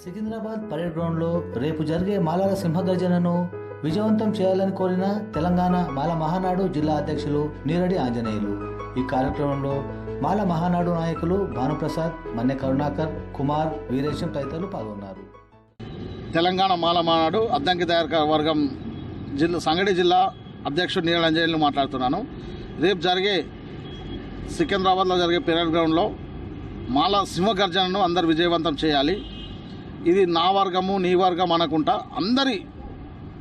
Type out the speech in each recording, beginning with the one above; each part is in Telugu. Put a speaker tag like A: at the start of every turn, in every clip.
A: సికింద్రాబాద్ పరేడ్ గ్రౌండ్లో రేపు జరిగే మాలాల సింహగర్జనను విజయవంతం చేయాలని కోరిన తెలంగాణ మాల మహానాడు జిల్లా అధ్యక్షులు నీరడి ఆంజనేయులు. ఈ కార్యక్రమంలో మాల మహానాడు నాయకులు భానుప్రసాద్ మన్నె కరుణాకర్ కుమార్ వీరేశం తదితరులు పాల్గొన్నారు.
B: తెలంగాణ మాల మానాడు అద్దంకి తయారు వర్గం జిల్లా సంగడి జిల్లా అధ్యక్షుడు నీరడి ఆంజనేయులు మాట్లాడుతున్నాను. రేపు జరిగే సికింద్రాబాద్లో జరిగే పెరేడ్ గ్రౌండ్లో మాల సింహగర్జనను అందరు విజయవంతం చేయాలి. ఇది నా వర్గము నీ వర్గం అనకుండా అందరి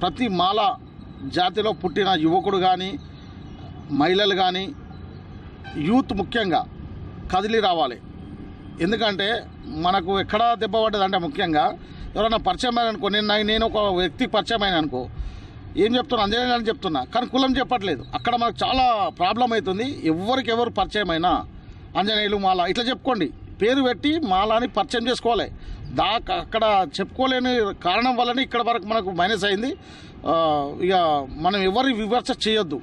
B: ప్రతి మాల జాతిలో పుట్టిన యువకుడు కానీ మహిళలు కానీ యూత్ ముఖ్యంగా కదిలి రావాలి. ఎందుకంటే మనకు ఎక్కడ దెబ్బ పడ్డదంటే ముఖ్యంగా ఎవరైనా పరిచయం అయిన అనుకో నేను నేను ఒక వ్యక్తికి పరిచయం అయిన అనుకో ఏం చెప్తున్నా? అంజనేయులు అని చెప్తున్నా. కానీ కులం చెప్పట్లేదు. అక్కడ మనకు చాలా ప్రాబ్లం అవుతుంది ఎవరికి ఎవరు పరిచయం అయినా అంజనేయులు మాల ఇట్లా చెప్పుకోండి. పేరు పెట్టి మాలని పరిచయం చేసుకోవాలి. దా అక్కడ చెప్పుకోలేని కారణం వల్లనే ఇక్కడ వరకు మనకు మైనస్ అయింది. ఇక మనం ఎవరి విమర్శ చేయొద్దు.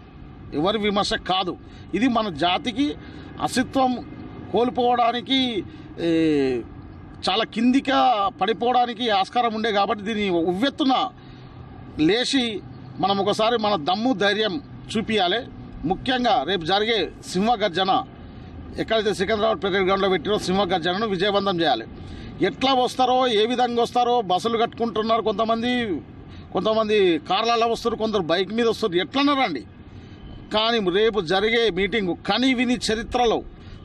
B: ఎవరి విమర్శ కాదు. ఇది మన జాతికి అస్తిత్వం కోల్పోవడానికి చాలా కిందిగా పడిపోవడానికి ఆస్కారం ఉండే కాబట్టి దీన్ని ఉవ్వెత్తున లేచి మనం ఒకసారి మన దమ్ము ధైర్యం చూపించాలి ముఖ్యంగా రేపు జరిగే సింహ గర్జన ఎక్కడైతే సికింద్రాబాద్ పెట్రోల్ గ్రౌండ్లో పెట్టినో సింహగర్జనను విజయవంతం చేయాలి. ఎట్లా వస్తారో ఏ విధంగా వస్తారో బస్సులు కట్టుకుంటున్నారు కొంతమంది కొంతమంది కార్లలో వస్తారు కొందరు బైక్ మీద వస్తారు. ఎట్లన్నారండి కానీ రేపు జరిగే మీటింగు కని విని చరిత్రలో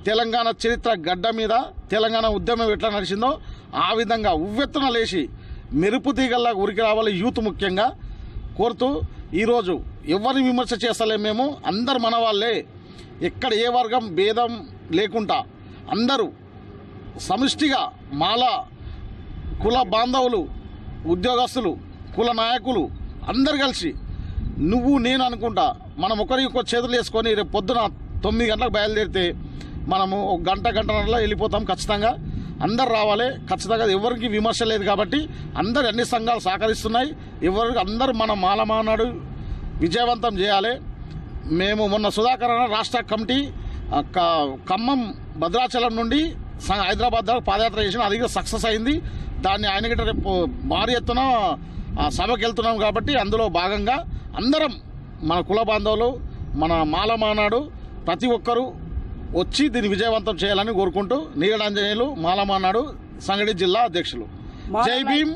B: తెలంగాణ చరిత్ర గడ్డ మీద తెలంగాణ ఉద్యమం ఎట్లా నడిచిందో ఆ విధంగా ఉవ్వెత్తున లేచి మెరుపు తీగల్లా ఉరికి రావాలి యూత్ ముఖ్యంగా. కోరుతూ ఈరోజు ఎవరిని విమర్శ చేస్తలేము మేము? అందరు మన వాళ్ళే. ఎక్కడ ఏ వర్గం భేదం లేకుండా అందరూ సమిష్టిగా మాల కుల బాంధవులు ఉద్యోగస్తులు కుల నాయకులు అందరు కలిసి నువ్వు నేను అనుకుంటా మనం ఒకరికి చేతులు వేసుకొని రేపు పొద్దున తొమ్మిది గంటలకు బయలుదేరితే మనము ఒక గంట గంటన్నరలో వెళ్ళిపోతాం ఖచ్చితంగా. అందరు రావాలి. ఖచ్చితంగా ఎవరికి విమర్శ లేదు కాబట్టి అందరు అన్ని సంఘాలు సహకరిస్తున్నాయి. ఎవరికి అందరూ మన మాలమానాడు విజయవంతం చేయాలి. మేము మొన్న సుధాకరణ రాష్ట్ర కమిటీ క- ఖమ్మం భద్రాచలం నుండి హైదరాబాద్ దాకా పాదయాత్ర చేసిన అది కూడా సక్సెస్ అయింది. దాన్ని ఆయన గిట్ట రేపు భారీ ఎత్తున సభకి వెళ్తున్నాం కాబట్టి అందులో భాగంగా అందరం మన కుల బాంధవులు మన మాల మానాడు ప్రతి ఒక్కరూ వచ్చి దీన్ని విజయవంతం చేయాలని కోరుకుంటూ నీలడాంజనేయులు మాల మానాడు సంగడి జిల్లా అధ్యక్షులు. జై భీమ్.